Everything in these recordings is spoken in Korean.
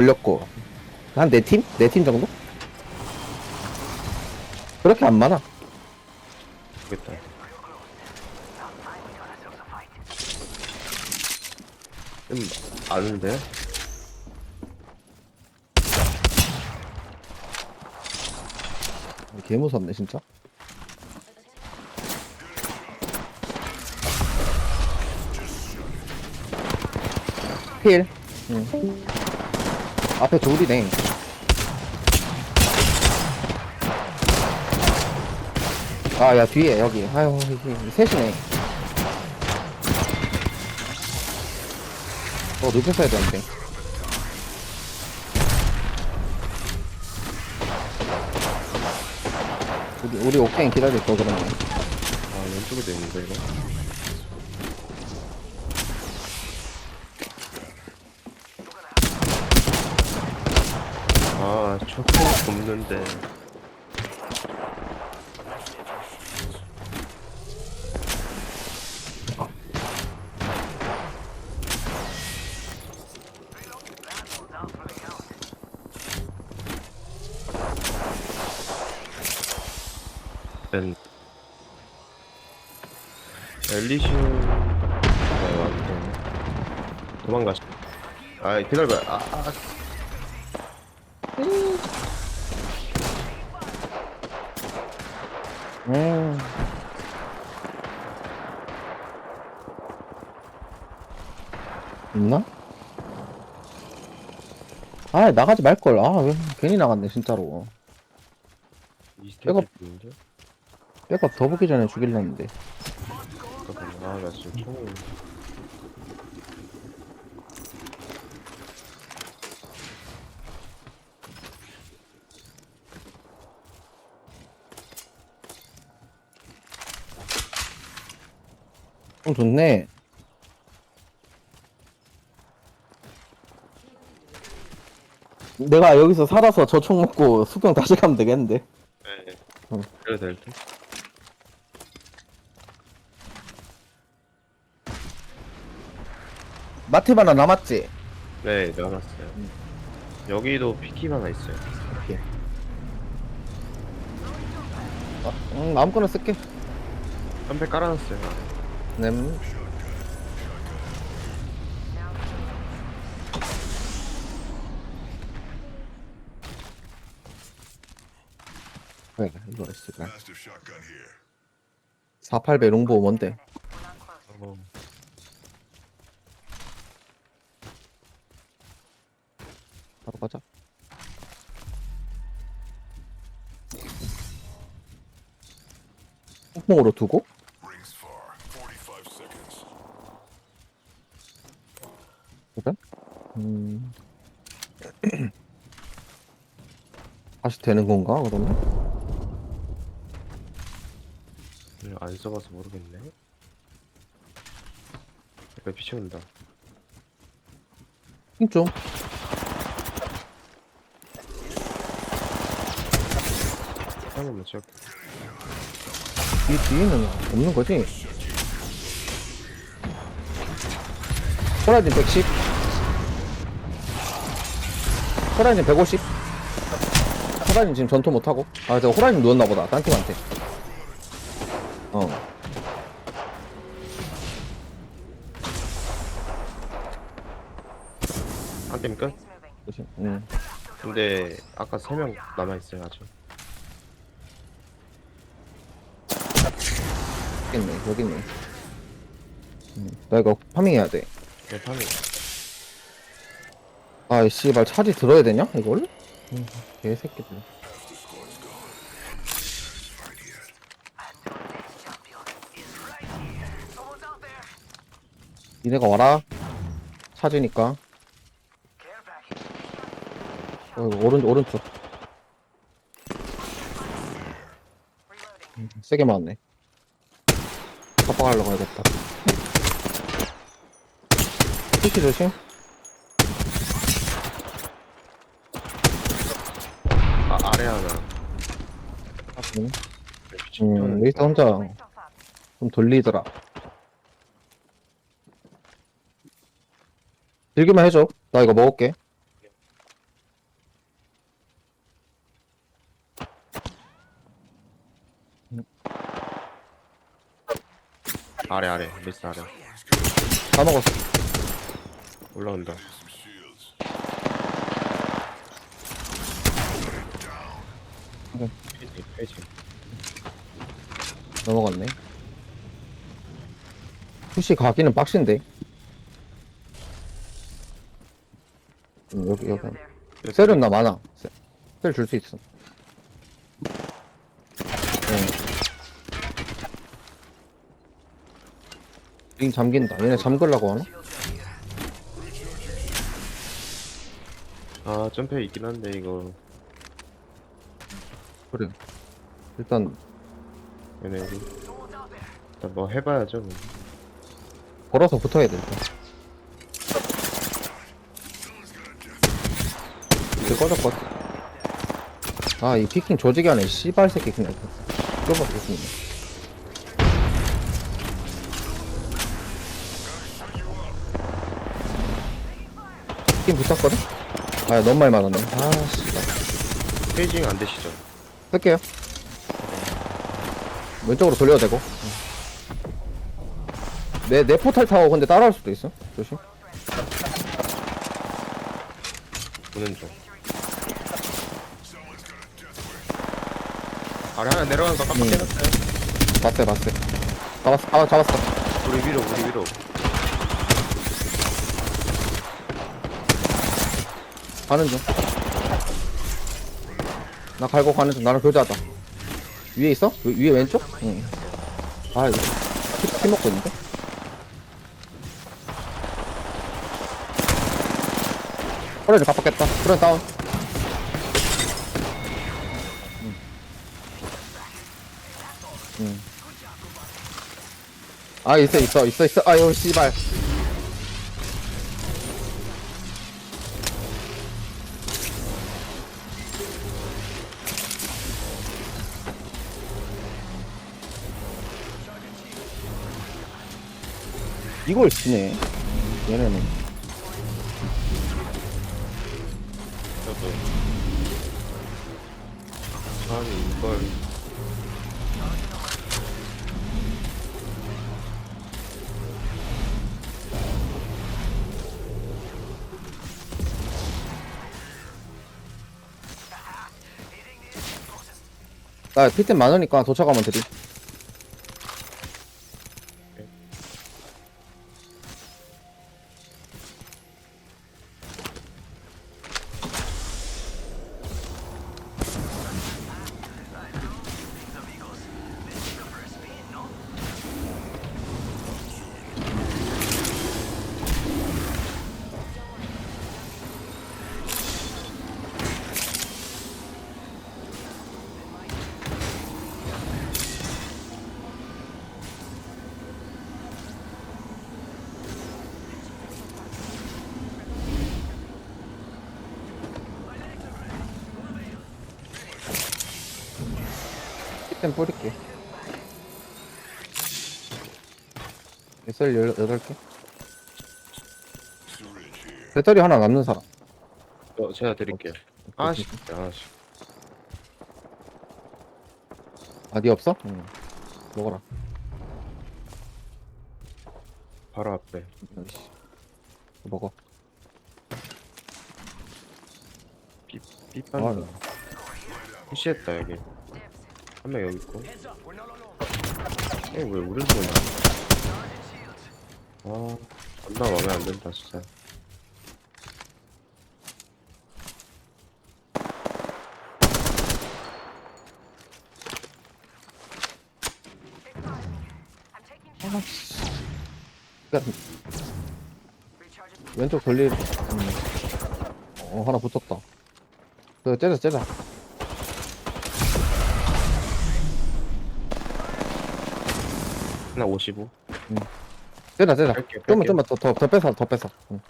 걸렸고 한 네 팀? 네 팀 정도? 그렇게 안 많아 모르겠다. 좀 아는데? 개 무섭네 진짜 필 응. 앞에 둘이네. 아 야 뒤에 여기. 아유 이게 셋이네. 어 눕혔어야 되는데. 우리 우리 옥게임 기다릴 거 그러면. 아, 왼쪽에도 있는데, 이거? 아, 벤. 엘리시움 아 왔네. 도망가시 아 기다려봐 아, 아. 음. 있나? 아 나가지 말걸 아왜 괜히 나갔네 진짜로 스테이지 있는데? 백업 더 보기 전에 죽일랬는데 아나 지금 총을 좀 좋네. 내가 여기서 살아서 저 총 먹고 수경 다시 가면 되겠는데? 네. 응. 그래도 될 듯. 마팁 하나 남았지? 네 넣어놨어요. 여기도 피킴 하나 있어요. 아, 응 아무거나 쓸게. 한배 깔아놨어요 네. 그래 이거 here. 48배 롱보 뭔데? 어, 바로 가자 폭풍으로 두고 그래? 음. 다시 되는 건가 그러면? 이거 안 써봐서 모르겠네 약간 비춰온다 힘좀 한 번만 찍어 이 뒤에는 없는 거지? 호라이즌 110 호라이즌 150 호라이즌 지금 전투 못하고. 아 저거 호라이즌 누웠나 보다. 딴 팀한테 어. 한 게임 끝? 그치. 응 근데 아까 세 명 남아있어요 아직. 여기 있네 여기 있네. 응. 나 이거 파밍해야 돼 네 파밍 아이 씨발 차지 들어야 되냐 이걸? 응, 개새끼들. 니네가 와라. 차지니까. 어, 오른, 오른쪽. 음, 세게 맞네. 깜빡하려고 해야겠다 피키 조심. 아, 아래 하나. 아, 네. 네, 그래? 음, 여기서 혼자 좀 돌리더라. 들기만 해줘. 나 이거 먹을게. 아래 아래 미스 아래 다 먹었어. Shields. 페이지 페이지 넘어갔네. 푸시 가기는 빡신데. 음, 여기, 여기. 셀은 나 많아. 셀 줄 수 있어. 응. 링 잠긴다. 얘네 잠글라고 하나? 점프 있긴 한데 이거 그래. 일단 얘네 여기 일단 뭐 해봐야죠 뭐. 걸어서 붙어야 돼, 일단. 이제 꺼졌거든. 아, 이 피킹 조직이 하네. 씨발 새끼 그냥. 좁아, 피킹. 피킹 붙었거든? 아, 너무 많이 맞았네. 아. 페이징 안 되시죠? 쓸게요. 왼쪽으로 돌려도 되고. 내, 내 포탈 타워 근데 따라올 수도 있어. 조심. 보는 중 아래 하나 내려가는 거 깜빡 음. 때렸어요 봤어요, 봤어요. 잡았어, 아, 잡았어. 우리 위로 우리 위로 가는 중. 나 갈고 가는 중. 나랑 교대하자. 위에 있어? 위, 위에 왼쪽? 응. 아, 이거. 피, 피 먹고 있는데? 허리를 깜빡했다. 그래, 다운. 응. 응. 아, 있어, 있어, 있어, 있어. 아유, 씨발. 이걸 치네. 얘네는. 저도 아니 이걸 나 피템 많으니까 도착하면 드리. 템 뿌릴게. SL 18개? Syringe here. 배터리 하나 남는 사람. 어, 제가 드릴게요 아씨 아씨 아, 니 없어? 응. 먹어라. 바로 앞에 아이씨. 먹어. 삐 아, 삐빤 푸시했다 여기 한 명 여기 있고 어왜 소리 아 존나 마음에 안 든다 진짜 왼쪽 돌릴. 음. 어, 하나 붙었다. 그, 째자, 째자. 하나 55 째자, 째자. 뺄게요, 좀만. 좀만 더, 더, 더 뺏어, 더 뺏어. 응.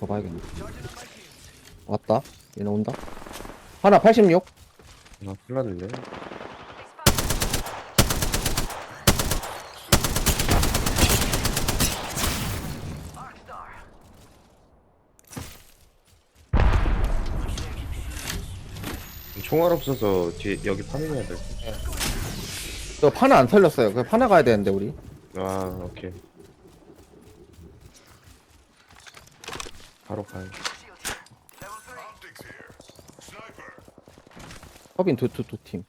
더 봐야겠네. 왔다. 얘네 온다. 하나 86. 아 큰일났네 총알 없어서 뒤에 여기 파밍해야 될 듯. 저 파나 안 털렸어요. 그 파나 가야 되는데 우리. 아 오케이 바로 가요. 허빈 두두두 팀.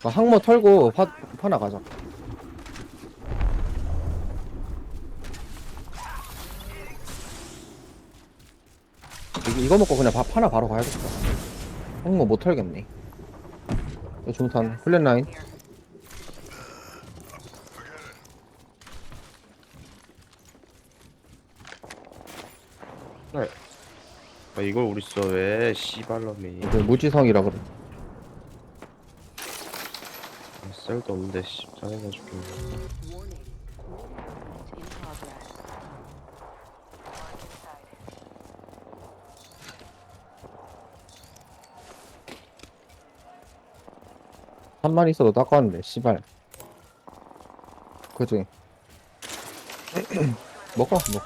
그 항모 털고 파 파나 가자. 이거, 이거 먹고 그냥 바, 파나 바로 가야겠다. 항모 못 털겠네. 이거 중탄 플랜 라인. 네. 아 이걸 우리 써왜 씨발놈이 그 무지성이라 그래. 아, 셀도 없는데 씨 짜증나 죽겠네 Warning. 한 마리 있어도 닦았는데 씨발. 그지. 먹어 먹.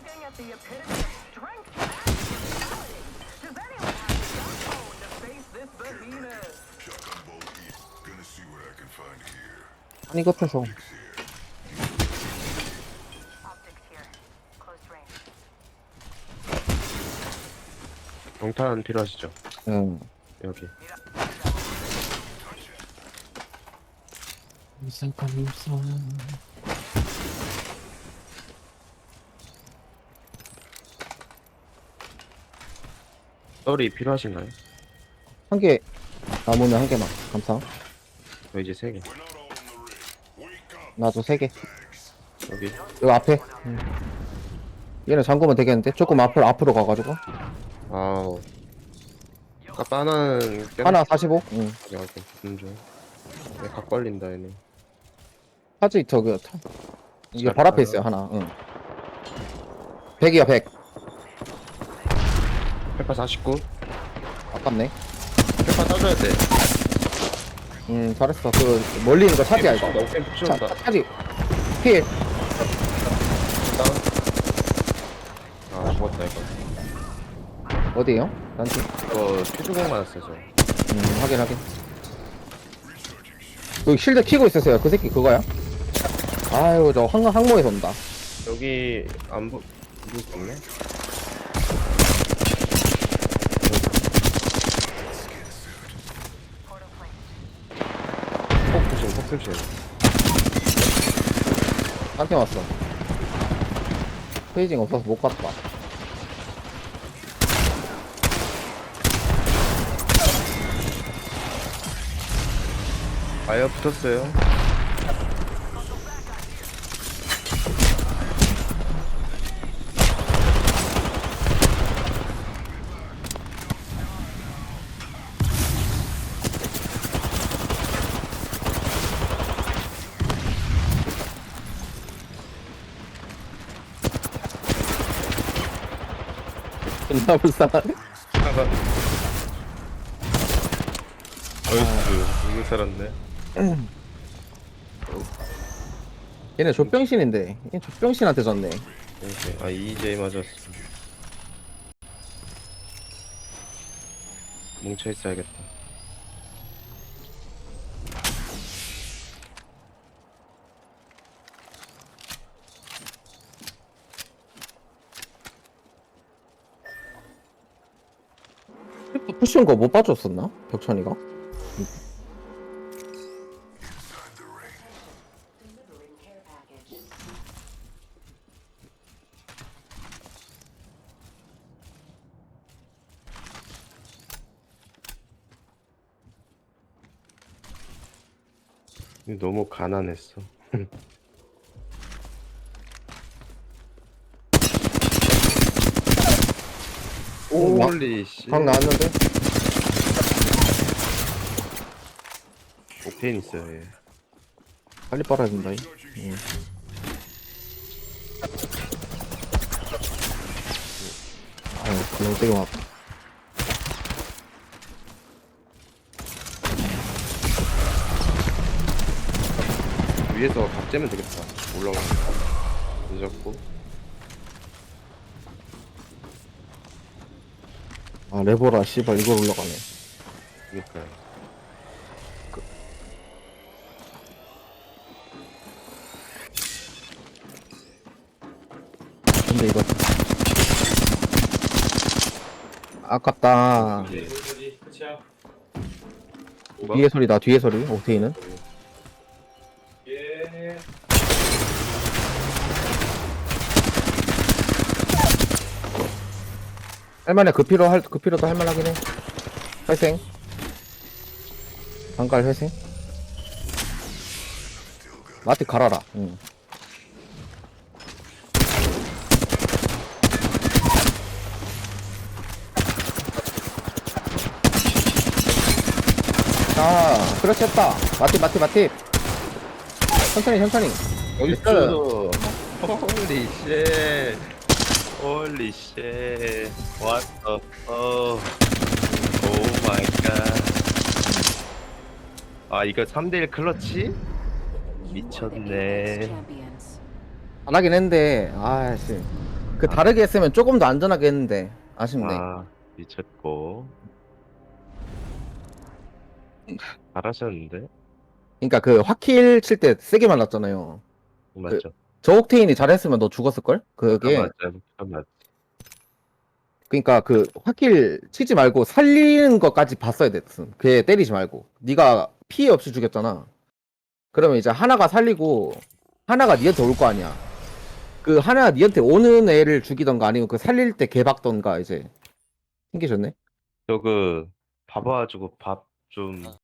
Close range. 경탄 필요하시죠? 응. 여기 썰이 필요하신가요? 한 개 남으면 한 개만. 감사. 저 이제 세개. Wake up. 나도 세 개. 여기 여기 앞에. 응. 얘는 잠그면 되겠는데? 조금 앞으로 앞으로 가가지고. 아우 아까 하나는 깨 하나 45. 응. 야그 무슨 중 네, 각 걸린다 얘네 하지 저기 타- 이게 발 앞에 있어요 하나. 응. 100이야 100. 페파 49 아깝네. 페파 따줘야 돼 음 잘했어. 그 멀리 있는 거 차지야 이거. 너무 차, 붙여온다 차지. 필. 아 죽었다 이거 어디에요? 난지. 이거 퓨즈공 맞았어 저 음 확인 확인. 그 실드 키고 있었어요. 그 새끼 그거야? 아유 저 항, 항모에서 온다. 여기 안 보... 누구 수 없네? 폭 조심 폭 조심 한팀 왔어. 페이징 없어서 못 갔다. 아야 붙었어요 존나 불쌍하네. 어이스 이거 살았네 얘네 족병신인데. 얘 족병신한테 졌네. 이렇게 아 EJ 맞았어 뭉쳐 있어야겠다 푸시온 거못 봐줬었나? 벽천이가? 너무 가난했어 오, 와- 홀리 씨 방 나왔는데? 옥테인 있어요 얘 빨리 빨아야 된다. 이. 응. 아유, 그냥 되게 막. 위에서 각 째면 되겠다 올라가면 늦었고 아, 레보라, 씨발, 이걸 올라가네. 그니까요 근데 이거 아깝다. 뭐? 뒤에 소리다 뒤에 소리 옥테이는. 할만해 그 피로 할그 피로도 할만하긴 해. 회생. 반갈 회생. 마티 갈아라. 응. 자 그렇지 했다 마티 마티 마티 천천히 천천히 나이스. 있어요. 홀리 쉣. 홀리 쉣. What the fuck. 오 마이 갓. 아, 이거 3대1 클러치? 미쳤네. 안 하긴 했는데 아씨 그 다르게 했으면 조금 더 안전하게 했는데 아쉽네 아, 미쳤고. 잘하셨는데? 그러니까 그 화킬 칠 때 세게 말랐잖아요 맞죠? 저 옥테인이 잘했으면 너 죽었을걸? 그게 맞죠? 맞죠? 그러니까 그 화킬 치지 말고 살리는 것까지 봤어야 됐음 걔 때리지 말고 네가 피해 없이 죽였잖아 그러면 이제 하나가 살리고 하나가 니한테 올 거 아니야 그 하나가 니한테 오는 애를 죽이던가 아니면 그 살릴 때 개박던가 이제 생기셨네 저그 봐봐가지고 밥 좀